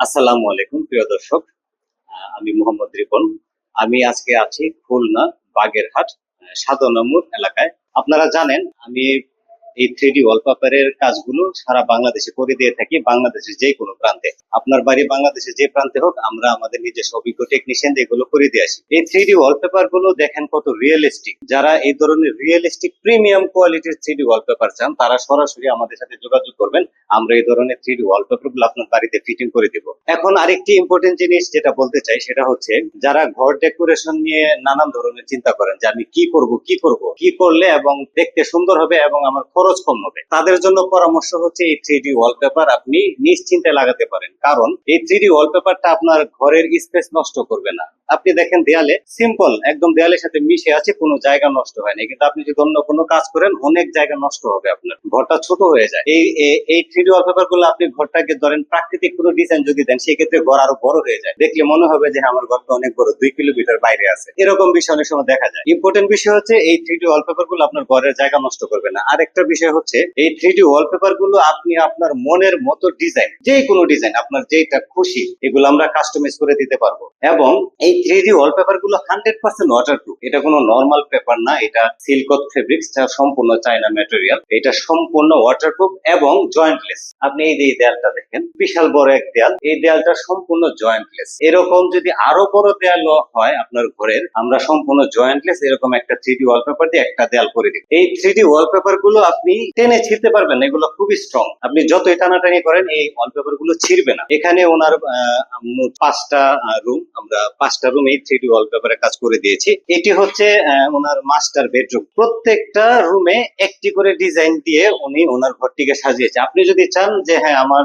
আসসালামু আলাইকুম, প্রিয় দর্শক। আমি মোহাম্মদ রিপন। আমি আজকে আছি খুলনা বাগেরহাট সাদনামুর এলাকায়। আপনারা জানেন, আমি এই থ্রি ডি ওয়ালপেপারের কাজগুলো সারা বাংলাদেশে করে দিয়ে থাকি, বাংলাদেশের যে কোনো প্রান্তে। আপনার বাড়ি বাংলাদেশের যে প্রান্তে হোক, আমরা আমাদের নিজস্ব অভিজ্ঞ টেকনিশিয়ান এগুলো করে দিয়ে আসি। এই থ্রি ডি ওয়ালপেপারগুলো দেখেন কত রিয়েলিস্টিক যারা এই ধরনের রিয়েলিস্টিক প্রিমিয়াম কোয়ালিটির থ্রি ডি ওয়ালপেপার চান, তারা সরাসরি আমাদের সাথে যোগাযোগ করবেন। আমরা এই ধরনের থ্রি ডি ওয়ালপেপারগুলো আপনার বাড়িতে ফিটিং করে দিব। এখন আরেকটি ইম্পর্টেন্ট জিনিস যেটা বলতে চাই, সেটা হচ্ছে যারা ঘর ডেকোরেশন নিয়ে নানান ধরনের চিন্তা করেন যে আমি কি করব কি করব, কি করলে এবং দেখতে সুন্দর হবে এবং আমার খরচ কম হবে। তাদের জন্য পরামর্শ হচ্ছে এই থ্রি ডি ওয়ালপেপার আপনি নিশ্চিন্তে লাগাতে পারেন। কারণ এই থ্রি ডি ওয়ালপেপারটা আপনার ঘরের স্পেস নষ্ট করবে না। আপনি দেখেন দেয়ালে সিম্পল একদম দেয়ালের সাথে মিশে আছে কোনো জায়গা নষ্ট হয়নি। কিন্তু আপনি যদি অন্য কোনো কাজ করেন অনেক জায়গা নষ্ট হবে আপনার। ঘরটা ছোট হয়ে যায়। এই এই- এই থ্রি ডি ওয়ালপেপারগুলো আপনি ঘরটাকে ধরেন প্রাকৃতিক কোনো ডিজাইন যদি দেন সেক্ষেত্রে ঘর আরও বড় হয়ে যায়। দেখলে মনে হবে যে হ্যাঁ, আমার ঘরটা অনেক বড় দুই কিলোমিটার বাইরে আছে। এরকম বিষয় অনেক সময় দেখা যায়। ইম্পর্টেন্ট বিষয় হচ্ছে এই থ্রি ডি ওয়ালপেপারগুলো আপনার ঘরের জায়গা নষ্ট করবে না। আরেকটা বিষয় হচ্ছে, এই থ্রি ডি ওয়ালপেপারগুলো আপনি আপনার মনের মতো ডিজাইন যে কোনো ডিজাইন আপনার যেটা খুশি, এগুলো আমরা কাস্টমাইজ করে দিতে পারব। এবং এই থ্রি ডি ওয়ালপেপারগুলো হান্ড্রেড পার্সেন্ট ওয়াটারপ্রুফ এটা কোনো নর্মাল পেপার না, এটা সিল্কত ফেব্রিক্স যা সম্পূর্ণ চায়না ম্যাটেরিয়াল এটা সম্পূর্ণ ওয়াটারপ্রুফ এবং জয়েন্টলেস আপনি এই যে দেয়ালটা দেখেন, বিশাল বড় এক দেয়াল। এই দেয়ালটা সম্পূর্ণ জয়েন্টলেস এরকম যদি আরও বড় দেয়াল হয় আপনার ঘরের, আমরা সম্পূর্ণ জয়েন্টলেস এরকম একটা থ্রি ডি ওয়ালপেপার দিয়ে একটা দেয়াল করে দিব। এই থ্রি ডি ওয়ালপেপারগুলো আপনি টেনে ছিঁড়তে পারবেন এগুলো খুবই স্ট্রং আপনি যতই টানাটানি করেন, এই ওয়ালপেপারগুলো ছিঁড়বে না। এখানে ওনার পাঁচটা রুম আমরা পাঁচটা রুম থ্রি ডি ওয়ালপেপারে কাজ করে দিয়েছি। এটি হচ্ছে ওনার মাস্টার বেডরুম প্রত্যেকটা রুমে একটি করে ডিজাইন দিয়ে উনি ওনার ঘরটিকে সাজিয়েছে। আপনি যদি চান যে হ্যাঁ আমার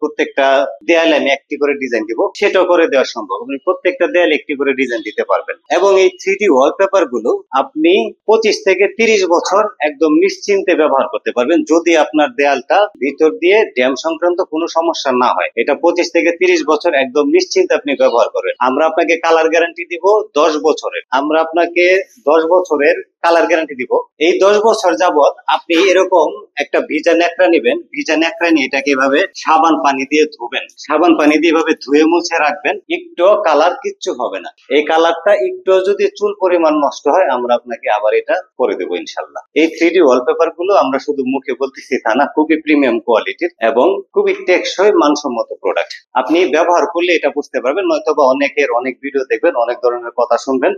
প্রত্যেকটা দেয়ালে আমি একটি করে ডিজাইন দিব, সেটাও করে দেওয়া সম্ভব। আপনি প্রত্যেকটা দেয়ালে একটি করে ডিজাইন দিতে পারবেন। এবং এই থ্রি ডি ওয়ালপেপারগুলো আপনি পঁচিশ থেকে তিরিশ বছর একদম নিশ্চিন্তে ব্যবহার করতে পারবেন। যদি আপনার দেয়ালটা ভিতর দিয়ে ড্যাম সংক্রান্ত কোনো সমস্যা না হয়, এটা পঁচিশ থেকে তিরিশ বছর একদম নিশ্চিন্তে আপনি ব্যবহার করবেন। আমরা আপনাকে কালার গ্যারান্টি দিব দশ বছরের। আমরা আপনাকে দশ বছরের কালার গ্যারান্টি দিব। এই দশ বছর যাবত আপনি এরকম একটা ভিজা ন্যাকড়া নেবেন। ভিজা ন্যাকড়া নিয়ে এটাকে এভাবে সাবান পানি দিয়ে ধুবেন। সাবান পানি দিয়ে এভাবে ধুয়ে মুছে রাখবেন। একটু কালার কিচ্ছু হবে না। এই কালারটা একটু যদি চুল পরিমাণ নষ্ট হয়, আমরা আপনাকে আবার এটা করে দেবো ইনশাল্লাহ। এই থ্রি ডি ওয়ালপেপারগুলো আমরা শুধু মুখে বলতেছি তা না, খুবই প্রিমিয়াম কোয়ালিটির এবং খুবই টেকসই, মানসম্মত প্রোডাক্ট আপনি ব্যবহার করলে এটা বুঝতে পারবেন নয়তো বা অনেকের অনেক ভিডিও দেখবেন, অনেক ধরনের কথা শুনবেন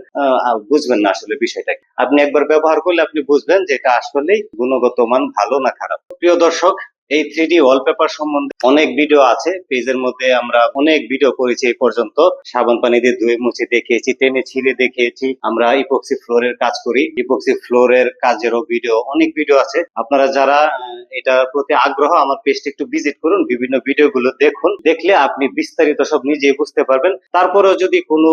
বুঝবেন না আসলে বিষয়টা আপনি একবার ব্যবহার করলে আপনি বুঝবেন যে এটা আসলেই গুণগত মান ভালো না খারাপ। প্রিয় দর্শক এই থ্রি ডি ওয়ালপেপার সম্বন্ধে অনেক ভিডিও আছে। পেজের মধ্যে আমরা অনেক ভিডিও করেছি এই পর্যন্ত। সাবান পানি দিয়ে ধুয়ে মুছে দেখিয়েছি, টেনে ছিঁড়ে দেখিয়েছি। আমরা ইপক্সি ফ্লোরের কাজ করি। ইপক্সি ফ্লোরের কাজেরও ভিডিও অনেক ভিডিও আছে। আপনারা যারা এটার প্রতি আগ্রহ, আমার পেজটা একটু ভিজিট করুন। বিভিন্ন ভিডিও গুলো দেখুন। দেখলে আপনি বিস্তারিত সব নিজেই বুঝতে পারবেন। তারপরেও যদি কোনো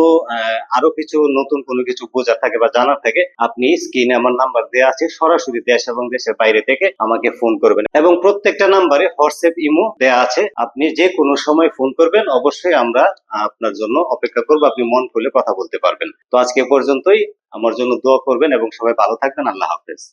আরও কিছু নতুন কোনো কিছু বোঝার থাকে বা জানার থাকে, আপনি স্ক্রিনে আমার নাম্বার দেওয়া আছে। সরাসরি দেশ এবং দেশের বাইরে থেকে আমাকে ফোন করবেন। এবং প্রত্যেকটা নাম্বারে হোয়াটসঅ্যাপ ইমো দেয়া আছে। আপনি যে কোনো সময় ফোন করবেন, অবশ্যই আমরা আপনার জন্য অপেক্ষা করব। আপনি মন খুলে কথা বলতে পারবেন। তো আজকে পর্যন্তই। আমার জন্য দোয়া করবেন এবং সবাই ভালো থাকবেন। আল্লাহ হাফেজ।